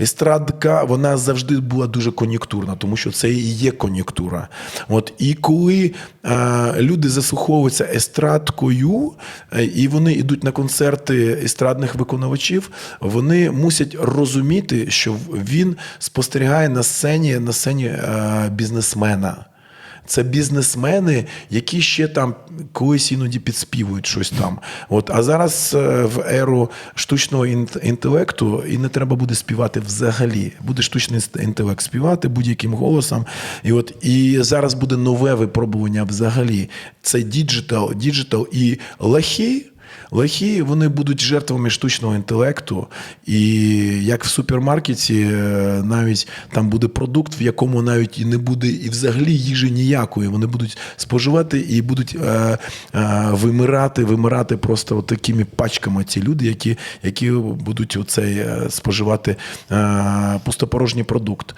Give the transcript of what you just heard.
Естрадка вона завжди була дуже кон'юнктурна, тому що це і є кон'юнктура. От і коли е, люди заслуховуються естрадкою, е, і вони йдуть на концерти естрадних виконувачів, вони мусять розуміти, що він спостерігає на сцені на сцені е, бізнесмена. Це бізнесмени, які ще там колись іноді підспівують щось там. От, а зараз е, в еру штучного інт- інтелекту і не треба буде співати взагалі. Буде штучний інтелект співати будь-яким голосом. І от і зараз буде нове випробування взагалі. Це діджитал, діджитал і лахи. Лохи вони будуть жертвами штучного інтелекту, і як в супермаркеті, е, навіть там буде продукт, в якому навіть і не буде і взагалі їжі ніякої. Вони будуть споживати і будуть е, е, вимирати, вимирати просто от такими пачками ці люди, які, які будуть оцей е, споживати е, пустопорожній продукт.